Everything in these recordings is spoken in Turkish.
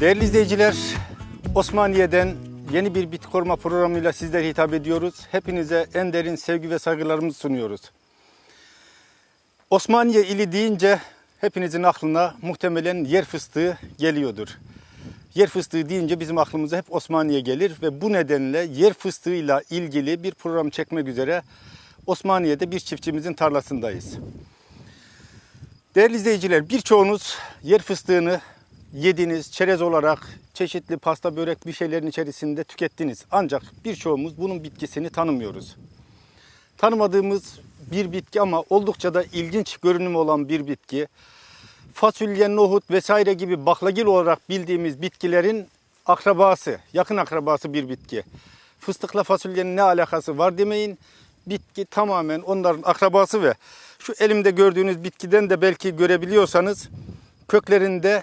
Değerli izleyiciler, Osmaniye'den yeni bir bitki koruma programıyla sizlere hitap ediyoruz. Hepinize en derin sevgi ve saygılarımızı sunuyoruz. Osmaniye ili deyince hepinizin aklına muhtemelen yer fıstığı geliyordur. Yer fıstığı deyince bizim aklımıza hep Osmaniye gelir ve bu nedenle yer fıstığıyla ilgili bir program çekmek üzere Osmaniye'de bir çiftçimizin tarlasındayız. Değerli izleyiciler, birçoğunuz yer fıstığını yediniz, çerez olarak çeşitli pasta, börek bir şeylerin içerisinde tükettiniz. Ancak birçoğumuz bunun bitkisini tanımıyoruz. Tanımadığımız bir bitki ama oldukça da ilginç görünümü olan bir bitki. Fasulye, nohut vesaire gibi baklagil olarak bildiğimiz bitkilerin akrabası, yakın akrabası bir bitki. Fıstıkla fasulyenin ne alakası var demeyin. Bitki tamamen onların akrabası ve şu elimde gördüğünüz bitkiden de belki görebiliyorsanız köklerinde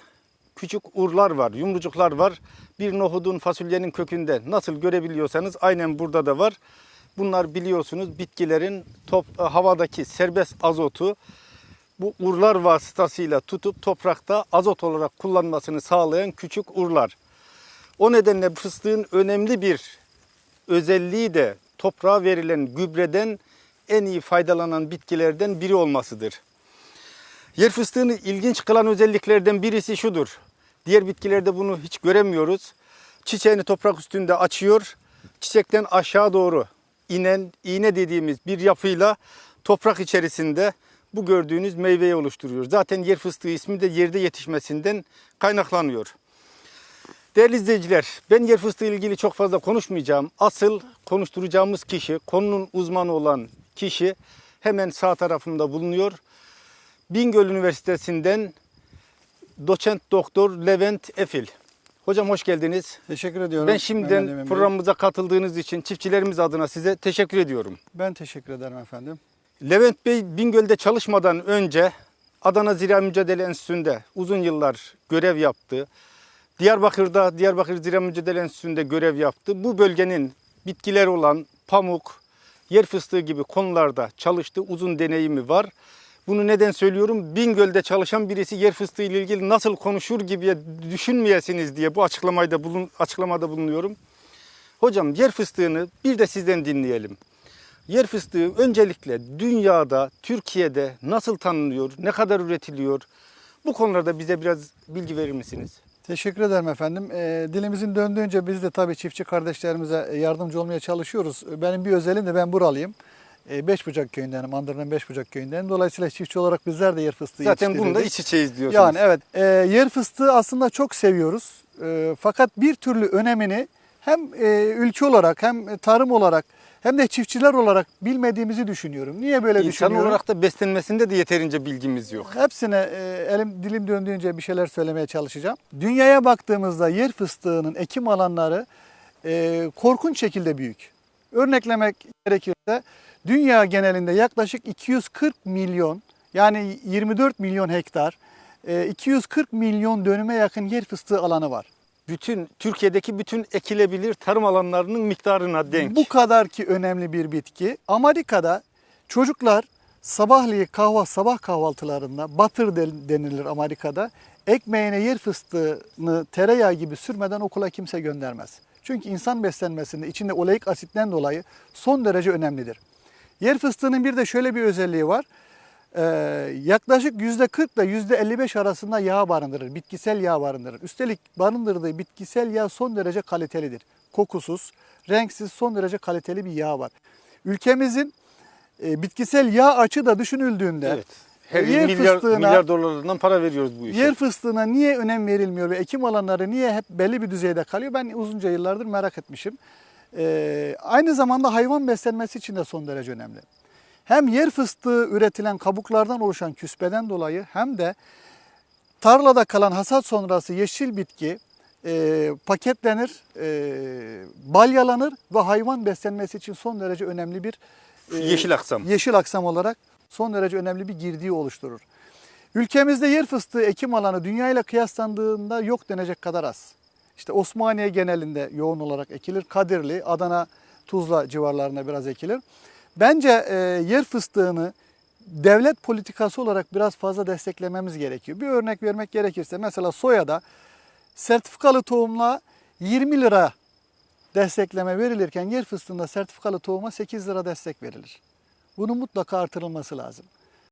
küçük urlar var, yumrucuklar var. Bir nohudun, fasulyenin kökünde nasıl görebiliyorsanız aynen burada da var. Bunlar biliyorsunuz bitkilerin top, havadaki serbest azotu bu urlar vasıtasıyla tutup toprakta azot olarak kullanmasını sağlayan küçük urlar. O nedenle fıstığın önemli bir özelliği de toprağa verilen gübreden en iyi faydalanan bitkilerden biri olmasıdır. Yer fıstığını ilginç kılan özelliklerden birisi şudur. Diğer bitkilerde bunu hiç göremiyoruz. Çiçeğini toprak üstünde açıyor. Çiçekten aşağı doğru inen iğne dediğimiz bir yapıyla toprak içerisinde bu gördüğünüz meyveyi oluşturuyor. Zaten yer fıstığı ismi de yerde yetişmesinden kaynaklanıyor. Değerli izleyiciler, ben yer fıstığı ile ilgili çok fazla konuşmayacağım. Asıl konuşturacağımız kişi, konunun uzmanı olan kişi hemen sağ tarafımda bulunuyor. Bingöl Üniversitesi'nden doçent doktor Levent Efil. Hocam hoş geldiniz. Teşekkür ediyorum. Ben Mehmet şimdiden Emin Bey. programımıza katıldığınız için çiftçilerimiz adına size teşekkür ediyorum. Ben teşekkür ederim efendim. Levent Bey Bingöl'de çalışmadan önce Adana Zira Mücadele Enstitüsü'nde uzun yıllar görev yaptı. Diyarbakır'da Diyarbakır Zira Mücadele Enstitüsü'nde görev yaptı. Bu bölgenin bitkiler olan pamuk, yer fıstığı gibi konularda çalıştı. Uzun deneyimi var. Bunu neden söylüyorum? Bingöl'de çalışan birisi yer fıstığı ile ilgili nasıl konuşur gibi düşünmeyesiniz diye bu açıklamayı da bulun, açıklamada bulunuyorum. Hocam yer fıstığını bir de sizden dinleyelim. Yer fıstığı öncelikle dünyada, Türkiye'de nasıl tanınıyor, ne kadar üretiliyor? Bu konularda bize biraz bilgi verir misiniz? Teşekkür ederim efendim. Ee, dilimizin döndüğünce biz de tabii çiftçi kardeşlerimize yardımcı olmaya çalışıyoruz. Benim bir özelim de ben buralıyım. Ee, Beşbucak köyündenim, Andırna'nın Beşbucak köyündenim. Dolayısıyla çiftçi olarak bizler de yer fıstığı Zaten yetiştirirdik. bunda iç içeyiz diyorsunuz. Yani evet, e, yer fıstığı aslında çok seviyoruz. E, fakat bir türlü önemini hem e, ülke olarak hem tarım olarak hem de çiftçiler olarak bilmediğimizi düşünüyorum. Niye böyle İnsan düşünüyorum? olarak da beslenmesinde de yeterince bilgimiz yok. Hepsine e, elim dilim döndüğünce bir şeyler söylemeye çalışacağım. Dünyaya baktığımızda yer fıstığının ekim alanları e, korkunç şekilde büyük. Örneklemek gerekirse dünya genelinde yaklaşık 240 milyon yani 24 milyon hektar e, 240 milyon dönüme yakın yer fıstığı alanı var. Bütün Türkiye'deki bütün ekilebilir tarım alanlarının miktarına denk. Bu kadar ki önemli bir bitki. Amerika'da çocuklar sabahleyi kahva sabah kahvaltılarında batır den- denilir Amerika'da. Ekmeğine yer fıstığını tereyağı gibi sürmeden okula kimse göndermez. Çünkü insan beslenmesinde içinde oleik asitten dolayı son derece önemlidir. Yer fıstığının bir de şöyle bir özelliği var. Ee, yaklaşık %40 ile %55 arasında yağ barındırır. Bitkisel yağ barındırır. Üstelik barındırdığı bitkisel yağ son derece kalitelidir. Kokusuz, renksiz son derece kaliteli bir yağ var. Ülkemizin e, bitkisel yağ açı da düşünüldüğünde Evet. Her yer milyar, fıstığına- milyar dolarlarından para veriyoruz bu işe. yer fıstığına niye önem verilmiyor ve ekim alanları niye hep belli bir düzeyde kalıyor? Ben uzunca yıllardır merak etmişim. Ee, aynı zamanda hayvan beslenmesi için de son derece önemli. Hem yer fıstığı üretilen kabuklardan oluşan küspeden dolayı hem de tarlada kalan hasat sonrası yeşil bitki e, paketlenir, e, balyalanır ve hayvan beslenmesi için son derece önemli bir e, Yeşil aksam. yeşil aksam olarak son derece önemli bir girdiği oluşturur. Ülkemizde yer fıstığı ekim alanı dünya ile kıyaslandığında yok denecek kadar az. İşte Osmaniye genelinde yoğun olarak ekilir. Kadirli, Adana, Tuzla civarlarında biraz ekilir. Bence e, yer fıstığını devlet politikası olarak biraz fazla desteklememiz gerekiyor. Bir örnek vermek gerekirse mesela soyada sertifikalı tohumla 20 lira destekleme verilirken yer fıstığında sertifikalı tohuma 8 lira destek verilir. Bunun mutlaka artırılması lazım.